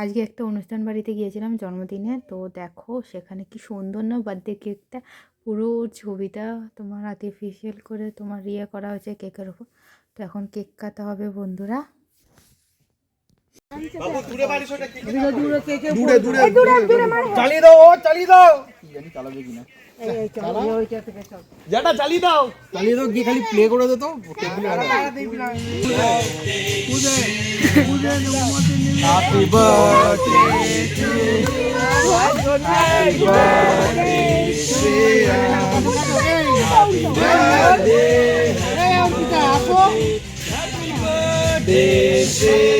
আজকে একটা অনুষ্ঠান বাড়িতে গিয়েছিলাম জন্মদিনে। তো দেখো, সেখানে কি সুন্দর না বার্থডে কেকটা পুরো ছবিটা তোমার আর্টিফিশিয়াল করে তোমার ইয়ে করা হয়েছে কেকের ওপর তো এখন কেক কাটা হবে বন্ধুরা। দূরে দূরে চালিয়ে দাও ও চালিয়ে দাও। যেটা চালিয়ে দাও। চালিয়ে দাও গিয়ে খালি প্লে করে দে তো। হ্যাপি বার্থডে এই ছবি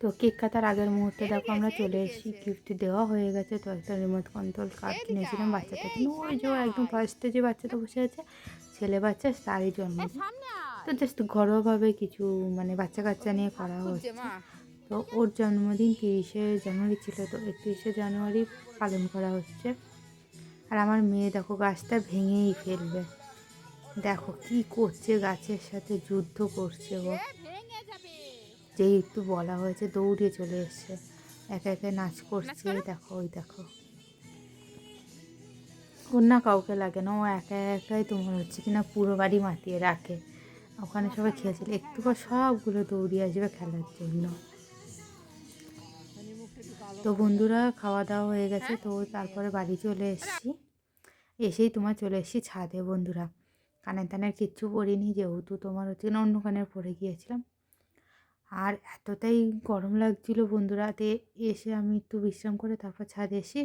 তো কেক কাটার আগের মুহূর্তে দেখো আমরা চলে এসেছি। গিফট দেওয়া হয়ে গেছে তো একটা রিমোট কন্ট্রোল কার কিনেছিলাম বাচ্চাটা কিন্তু ওই যে একদম ফার্স্টে যে বাচ্চাটা বসে আছে ছেলে বাচ্চা তারই জন্মদিন তো জাস্ট ঘরোয়াভাবে কিছু মানে বাচ্চা কাচ্চা নিয়ে করা হচ্ছে। তো ওর জন্মদিন তিরিশে জানুয়ারি ছিল তো একত্রিশে জানুয়ারি পালন করা হচ্ছে। আর আমার মেয়ে দেখো গাছটা ভেঙেই ফেলবে। দেখো কি করছে গাছের সাথে যুদ্ধ করছে ও। যেই একটু বলা হয়েছে দৌড়ে চলে এসছে। একা একা নাচ করছে দেখো ওই দেখো। ওর না কাউকে লাগে না ও একা একাই তোমার হচ্ছে কিনা পুরো বাড়ি মাতিয়ে রাখে। ওখানে সবাই খেয়েছিল। একটু পর সবগুলো দৌড়িয়ে আসবে খেলার জন্য। তো বন্ধুরা খাওয়া দাওয়া হয়ে গেছে তো তারপরে বাড়ি চলে এসেছি। এসেই তোমার চলে এসেছি ছাদে বন্ধুরা। কানের টানের কিচ্ছু পরিনি যেহেতু তোমার হচ্ছে না অন্য কানের পরে গিয়েছিলাম। আর এতটাই গরম লাগছিল বন্ধুরা তে এসে আমি একটু বিশ্রাম করে তারপর ছাদে এসে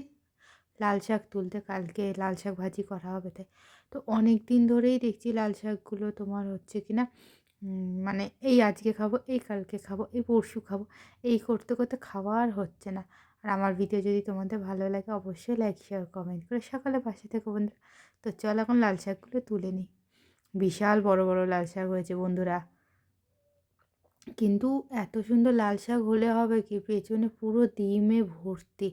লাল শাক তুলতে, কালকে লাল শাক ভাজি করা হবে তাই। তো অনেক দিন ধরেই দেখছি লাল শাকগুলো তোমার হচ্ছে কি না মানে এই আজকে খাব, এই কালকে খাব, এই পরশু খাব, এই করতে করতে খাওয়া আর হচ্ছে না। আর আমার ভিডিও যদি তোমাদের ভালো লাগে অবশ্যই লাইক শেয়ার কমেন্ট করে সকালে পাশে থেকে বন্ধুরা। তো চল এখন লাল শাকগুলো তুলে নিই। বিশাল বড় বড় লাল শাক হয়েছে বন্ধুরা। কিন্তু এত সুন্দর লাল শাক হলে হবে কি? পেছনে পুরো ডিমে ভর্তি।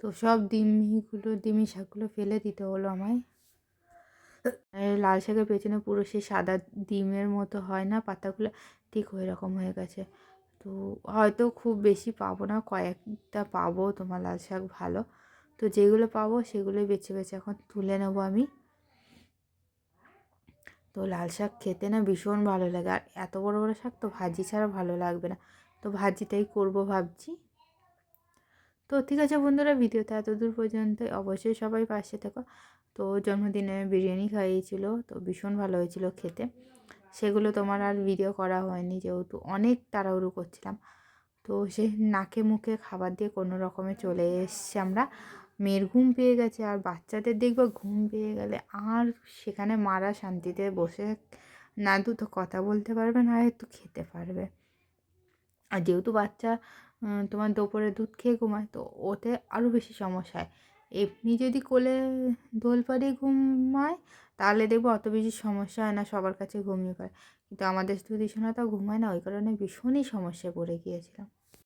তো সব ডিমগুলো, ডিমি শাকগুলো ফেলে দিতে হলো আমায়। লাল শাকের পেছনে পুরো সেই সাদা ডিমের মতো হয় না? পাতাগুলো ঠিক ওই রকম হয়ে গেছে। তো হয়তো খুব বেশি পাবো না, কয়েকটা পাবো তোমার লাল শাক ভালো। তো যেগুলো পাবো সেগুলোই বেছে বেছে এখন তুলে নেব আমি। তো লাল শাক খেতে না ভীষণ ভালো লাগে। আর এত বড় বড় শাক তো ভাজি ছাড়া ভালো লাগবে না। তো ভাজিটাই করব ভাবছি। তো ঠিক আছে বন্ধুরা, ভিডিওটা এত দূর পর্যন্ত অবশ্যই সবাই পাশে থেকো। তো জন্মদিনে বিরিয়ানি খাইয়েছিল, তো ভীষণ ভালো হয়েছিল খেতে। সেগুলো তোমার আর ভিডিও করা হয়নি, যেহেতু অনেক তাড়াহুড়ো করছিলাম। তো সে নাকে মুখে খাবার দিয়ে কোনো রকমে চলে এসছি আমরা। মেয়ের ঘুম পেয়ে গেছে আর বাচ্চাদের দেখবে ঘুম পেয়ে গেলে আর সেখানে মারা শান্তিতে বসে না দুটো কথা বলতে পারবে, না একটু খেতে পারবে। আর যেহেতু বাচ্চা তোমার দুপুরে দুধ খেয়ে ঘুমায়, তো ওতে আরও বেশি সমস্যা হয়। এমনি যদি কোলে দোল পাড়িয়ে ঘুমায়, তাহলে দেখব অত বেশি সমস্যা হয় না, সবার কাছে ঘুমিয়ে পায় কিন্তু আমাদের দুদিশনাটা ঘুমায় না, ওই কারণে ভীষণই সমস্যায় পড়ে গিয়েছিলাম।